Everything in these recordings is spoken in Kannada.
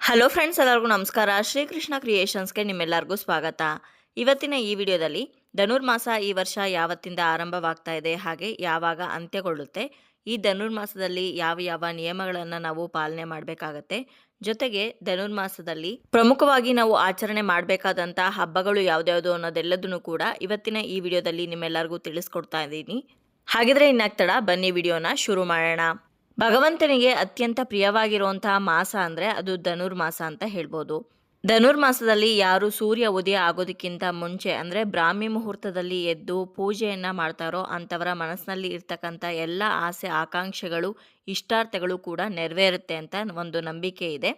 ಹಲೋ ಫ್ರೆಂಡ್ಸ್, ಎಲ್ಲರಿಗೂ ನಮಸ್ಕಾರ. ಶ್ರೀಕೃಷ್ಣ ಕ್ರಿಯೇಷನ್ಸ್ಗೆ ನಿಮ್ಮೆಲ್ಲರಿಗೂ ಸ್ವಾಗತ. ಇವತ್ತಿನ ಈ ವಿಡಿಯೋದಲ್ಲಿ ಧನುರ್ಮಾಸ ಈ ವರ್ಷ ಯಾವತ್ತಿಂದ ಆರಂಭವಾಗ್ತಾ ಇದೆ, ಹಾಗೆ ಯಾವಾಗ ಅಂತ್ಯಗೊಳ್ಳುತ್ತೆ, ಈ ಧನುರ್ಮಾಸದಲ್ಲಿ ಯಾವ ಯಾವ ನಿಯಮಗಳನ್ನು ನಾವು ಪಾಲನೆ ಮಾಡಬೇಕಾಗತ್ತೆ, ಜೊತೆಗೆ ಧನುರ್ಮಾಸದಲ್ಲಿ ಪ್ರಮುಖವಾಗಿ ನಾವು ಆಚರಣೆ ಮಾಡಬೇಕಾದಂಥ ಹಬ್ಬಗಳು ಯಾವ್ದ್ಯಾವುದು ಅನ್ನೋದೆಲ್ಲದನ್ನು ಕೂಡ ಇವತ್ತಿನ ಈ ವಿಡಿಯೋದಲ್ಲಿ ನಿಮ್ಮೆಲ್ಲರಿಗೂ ತಿಳಿಸ್ಕೊಡ್ತಾ ಇದ್ದೀನಿ. ಹಾಗಿದ್ರೆ ಇನ್ನಾಗ್ತಡ ಬನ್ನಿ ವಿಡಿಯೋನ ಶುರು ಮಾಡೋಣ. ಭಗವಂತನಿಗೆ ಅತ್ಯಂತ ಪ್ರಿಯವಾಗಿರುವಂತಹ ಮಾಸ ಅಂದರೆ ಅದು ಧನುರ್ಮಾಸ ಅಂತ ಹೇಳ್ಬೋದು. ಧನುರ್ಮಾಸದಲ್ಲಿ ಯಾರು ಸೂರ್ಯ ಉದಯ ಆಗೋದಕ್ಕಿಂತ ಮುಂಚೆ ಅಂದರೆ ಬ್ರಾಹ್ಮಿ ಮುಹೂರ್ತದಲ್ಲಿ ಎದ್ದು ಪೂಜೆಯನ್ನು ಮಾಡ್ತಾರೋ ಅಂಥವರ ಮನಸ್ಸಿನಲ್ಲಿ ಇರ್ತಕ್ಕಂಥ ಎಲ್ಲ ಆಸೆ ಆಕಾಂಕ್ಷೆಗಳು, ಇಷ್ಟಾರ್ಥಗಳು ಕೂಡ ನೆರವೇರುತ್ತೆ ಅಂತ ಒಂದು ನಂಬಿಕೆ ಇದೆ.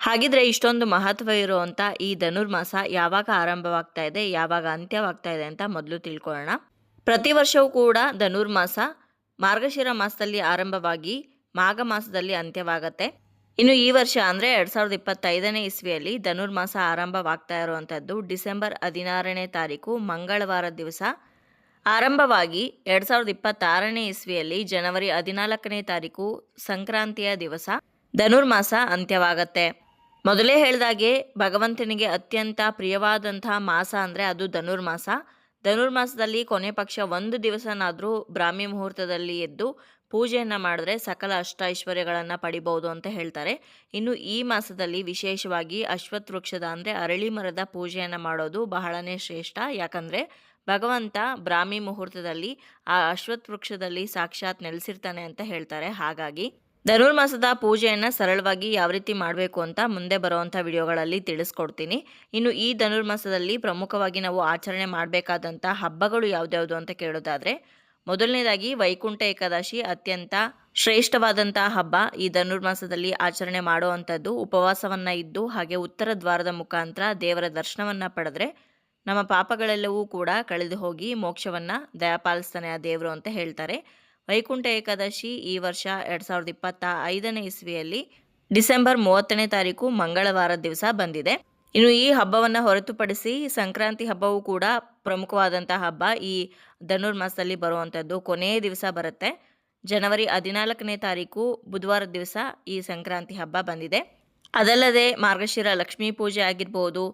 ಹಾಗಿದ್ರೆ ಇಷ್ಟೊಂದು ಮಹತ್ವ ಇರುವಂತ ಈ ಧನುರ್ಮಾಸ ಯಾವಾಗ ಆರಂಭವಾಗ್ತಾ ಇದೆ, ಯಾವಾಗ ಅಂತ್ಯವಾಗ್ತಾ ಇದೆ ಅಂತ ಮೊದಲು ತಿಳ್ಕೊಳ್ಳೋಣ. ಪ್ರತಿ ವರ್ಷವೂ ಕೂಡ ಧನುರ್ಮಾಸ ಮಾರ್ಗಶಿರ ಮಾಸದಲ್ಲಿ ಆರಂಭವಾಗಿ ಮಾಘ ಮಾಸದಲ್ಲಿ ಅಂತ್ಯವಾಗತ್ತೆ. ಇನ್ನು ಈ ವರ್ಷ ಅಂದರೆ ಎರಡು ಸಾವಿರದ ಇಪ್ಪತ್ತೈದನೇ ಇಸ್ವಿಯಲ್ಲಿ ಧನುರ್ಮಾಸ ಆರಂಭವಾಗ್ತಾ ಇರುವಂಥದ್ದು. ಡಿಸೆಂಬರ್ ಹದಿನಾರನೇ ತಾರೀಕು ಮಂಗಳವಾರ ದಿವಸ. ಆರಂಭವಾಗಿ ಎರಡು ಸಾವಿರದ ಇಪ್ಪತ್ತಾರನೇ ಇಸ್ವಿಯಲ್ಲಿ ಜನವರಿ ಹದಿನಾಲ್ಕನೇ ತಾರೀಕು ಸಂಕ್ರಾಂತಿಯ ದಿವಸ ಧನುರ್ಮಾಸ ಅಂತ್ಯವಾಗತ್ತೆ. ಮೊದಲೇ ಹೇಳಿದಾಗೆ ಭಗವಂತನಿಗೆ ಅತ್ಯಂತ ಪ್ರಿಯವಾದಂತಹ ಮಾಸ ಅಂದರೆ ಅದು ಧನುರ್ಮಾಸ ಧನುರ್ಮಾಸದಲ್ಲಿ ಕೊನೆ ಪಕ್ಷ ಒಂದು ದಿವಸನಾದರೂ ಬ್ರಾಹ್ಮಿ ಮುಹೂರ್ತದಲ್ಲಿ ಎದ್ದು ಪೂಜೆಯನ್ನು ಮಾಡಿದ್ರೆ ಸಕಲ ಅಷ್ಟ ಐಶ್ವರ್ಯಗಳನ್ನು ಪಡಿಬೋದು ಅಂತ ಹೇಳ್ತಾರೆ. ಇನ್ನು ಈ ಮಾಸದಲ್ಲಿ ವಿಶೇಷವಾಗಿ ಅಶ್ವತ್ ವೃಕ್ಷದ ಅಂದರೆ ಅರಳಿ ಮರದ ಪೂಜೆಯನ್ನು ಮಾಡೋದು ಬಹಳನೇ ಶ್ರೇಷ್ಠ. ಯಾಕಂದರೆ ಭಗವಂತ ಬ್ರಾಹ್ಮಿ ಮುಹೂರ್ತದಲ್ಲಿ ಆ ಅಶ್ವತ್ಥ ವೃಕ್ಷದಲ್ಲಿ ಸಾಕ್ಷಾತ್ ನೆಲೆಸಿರ್ತಾನೆ ಅಂತ ಹೇಳ್ತಾರೆ. ಹಾಗಾಗಿ ಧನುರ್ಮಾಸದ ಪೂಜೆಯನ್ನು ಸರಳವಾಗಿ ಯಾವ ರೀತಿ ಮಾಡಬೇಕು ಅಂತ ಮುಂದೆ ಬರುವಂಥ ವಿಡಿಯೋಗಳಲ್ಲಿ ತಿಳಿಸ್ಕೊಡ್ತೀನಿ. ಇನ್ನು ಈ ಧನುರ್ಮಾಸದಲ್ಲಿ ಪ್ರಮುಖವಾಗಿ ನಾವು ಆಚರಣೆ ಮಾಡಬೇಕಾದಂಥ ಹಬ್ಬಗಳು ಯಾವ್ದ್ಯಾವುದು ಅಂತ ಕೇಳೋದಾದರೆ, ಮೊದಲನೇದಾಗಿ ವೈಕುಂಠ ಏಕಾದಶಿ ಅತ್ಯಂತ ಶ್ರೇಷ್ಠವಾದಂತಹ ಹಬ್ಬ ಈ ಧನುರ್ಮಾಸದಲ್ಲಿ ಆಚರಣೆ ಮಾಡುವಂಥದ್ದು ಉಪವಾಸವನ್ನು ಇದ್ದು ಹಾಗೆ ಉತ್ತರ ದ್ವಾರದ ಮುಖಾಂತರ ದೇವರ ದರ್ಶನವನ್ನು ಪಡೆದ್ರೆ ನಮ್ಮ ಪಾಪಗಳೆಲ್ಲವೂ ಕೂಡ ಕಳೆದು ಹೋಗಿ ಮೋಕ್ಷವನ್ನು ದಯಪಾಲಿಸ್ತಾನೆ ಆ ದೇವರು ಅಂತ ಹೇಳ್ತಾರೆ. ವೈಕುಂಠ ಏಕಾದಶಿ ಈ ವರ್ಷ ಎರಡು ಸಾವಿರದ ಇಪ್ಪತ್ತ ಐದನೇ ಇಸ್ವಿಯಲ್ಲಿ ಡಿಸೆಂಬರ್ ಮೂವತ್ತನೇ ತಾರೀಕು ಮಂಗಳವಾರ ದಿವಸ ಬಂದಿದೆ. ಇನ್ನು ಈ ಹಬ್ಬವನ್ನು ಹೊರತುಪಡಿಸಿ ಸಂಕ್ರಾಂತಿ ಹಬ್ಬವೂ ಕೂಡ ಪ್ರಮುಖವಾದಂಥ ಹಬ್ಬ. ಈ ಧನುರ್ಮಾಸದಲ್ಲಿ ಬರುವಂಥದ್ದು ಕೊನೆಯ ದಿವಸ ಬರುತ್ತೆ. ಜನವರಿ ಹದಿನಾಲ್ಕನೇ ತಾರೀಕು ಬುಧವಾರ ದಿವಸ ಈ ಸಂಕ್ರಾಂತಿ ಹಬ್ಬ ಬಂದಿದೆ. ಅದಲ್ಲದೆ ಮಾರ್ಗಶಿರ ಲಕ್ಷ್ಮೀ ಪೂಜೆ ಆಗಿರ್ಬೋದು,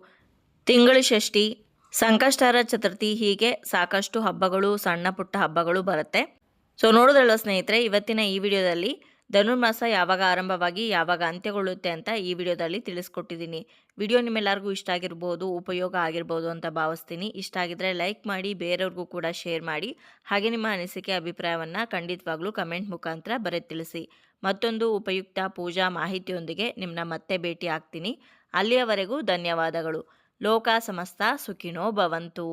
ತಿಂಗಳು ಷಷ್ಠಿ, ಸಂಕಷ್ಟಾರ ಚತುರ್ಥಿ ಹೀಗೆ ಸಾಕಷ್ಟು ಹಬ್ಬಗಳು, ಸಣ್ಣ ಪುಟ್ಟ ಹಬ್ಬಗಳು ಬರುತ್ತೆ. ಸೊ ನೋಡೋದ್ರಲ್ಲ ಸ್ನೇಹಿತರೆ, ಇವತ್ತಿನ ಈ ವಿಡಿಯೋದಲ್ಲಿ ಧನುರ್ಮಾಸ ಯಾವಾಗ ಆರಂಭವಾಗಿ ಯಾವಾಗ ಅಂತ್ಯಗೊಳ್ಳುತ್ತೆ ಅಂತ ಈ ವಿಡಿಯೋದಲ್ಲಿ ತಿಳಿಸ್ಕೊಟ್ಟಿದ್ದೀನಿ. ವಿಡಿಯೋ ನಿಮ್ಮೆಲ್ಲರಿಗೂ ಇಷ್ಟ ಆಗಿರ್ಬೋದು, ಉಪಯೋಗ ಆಗಿರ್ಬೋದು ಅಂತ ಭಾವಿಸ್ತೀನಿ. ಇಷ್ಟ ಆಗಿದ್ರೆ ಲೈಕ್ ಮಾಡಿ, ಬೇರೆಯವ್ರಿಗೂ ಕೂಡ ಶೇರ್ ಮಾಡಿ. ಹಾಗೆ ನಿಮ್ಮ ಅನಿಸಿಕೆ, ಅಭಿಪ್ರಾಯವನ್ನು ಖಂಡಿತವಾಗ್ಲೂ ಕಮೆಂಟ್ ಮುಖಾಂತರ ಬರೆದು ತಿಳಿಸಿ. ಮತ್ತೊಂದು ಉಪಯುಕ್ತ ಪೂಜಾ ಮಾಹಿತಿಯೊಂದಿಗೆ ನಿಮ್ಮನ್ನ ಮತ್ತೆ ಭೇಟಿ ಆಗ್ತೀನಿ. ಅಲ್ಲಿಯವರೆಗೂ ಧನ್ಯವಾದಗಳು. ಲೋಕ ಸಮಸ್ತ ಸುಖಿನೋ ಭವಂತು.